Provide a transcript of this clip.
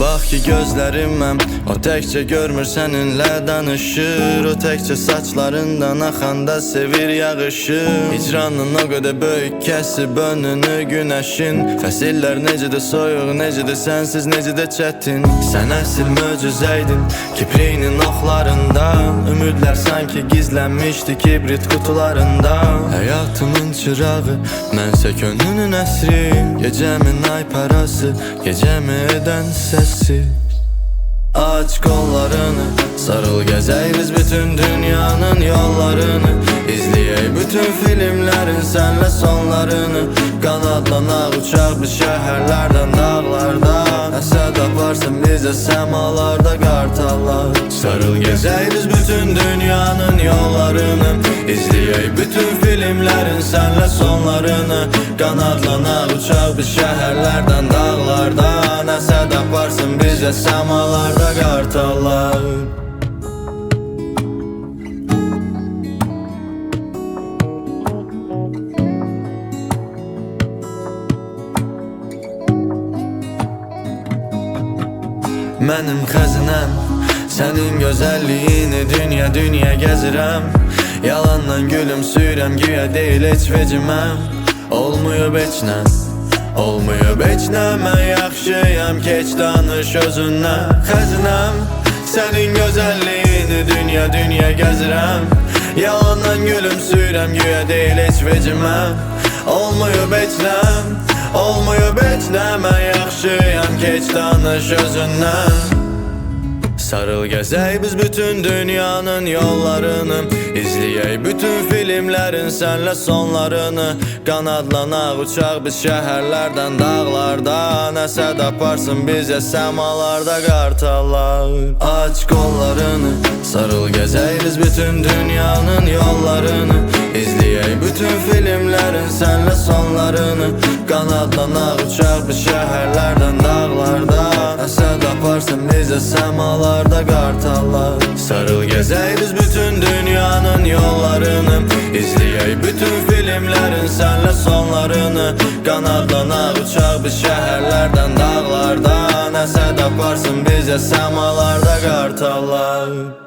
bax ki gözləriməm O təkcə görmür səninlə danışır. O təkcə saçlarından axanda sevir yağışır Hicranın o qədər böyük kəsib önünü günəşin. Fəsillər necə də soyuq, necə də sənsiz, necə də çətin. Sən əsl möcüzəydin kiprinin oxlarında. Ümidlər sanki gizlənmişdi kibrit qutularında. Həyatımın çırağı, mənsə könlünün əsri. Gecəmin ay parası, gecəmi edən səsi Aç kollarını Sarıl gezey biz bütün dünyanın yollarını. İzleyey bütün filmlerin senle sonlarını. Kanatlanak uçak bir şehirlerden dağlardan Əsəd aparsın bize semalarda kartallar. Sarıl gezey biz bütün dünyanın yollarını. İzleyey bütün filmlerin senle sonlarını. Kanatlanak uçak bir şehirlerden dağlardan Əsəd aparsın bize semalarda kartallar. Mənim xəzinəm Sənin gözəlliyini dünya dünya gəzirəm Yalandan gülümsüyürəm güya deyil heç veciməm Olmuyub heç nə Mən yaxşıyam keç danış özündən Xəzinəm Sənin gözəlliyini dünya dünya gəzirəm. Yalandan gülümsüyürəm güya deyil heç veciməm Olmuyub heç nə Mən yaxşıyam keç danış özündən Sarıl gəzək biz bütün dünyanın yollarını İzləyək bütün filmlərin sənlə sonlarını Qanadlanaq uçaq biz şəhərlərdən dağlardan Əsəd aparsın bizə səmalarda qartallar Aç qollarını Sarıl gəzək biz bütün dünyanın yollarını İzləyək bütün filmlərin sənlə sonlarını Qanadlanaq uçaq biz şəhərlərdən dağlardan bize semalarda kartallar. Sarıl gezey biz bütün dünyanın yollarını. İzleyey bütün filmlerin senle sonlarını. Kanadlanak uçak bir şehirlerden dağlardan. Əsəd aparsın bize semalarda kartallar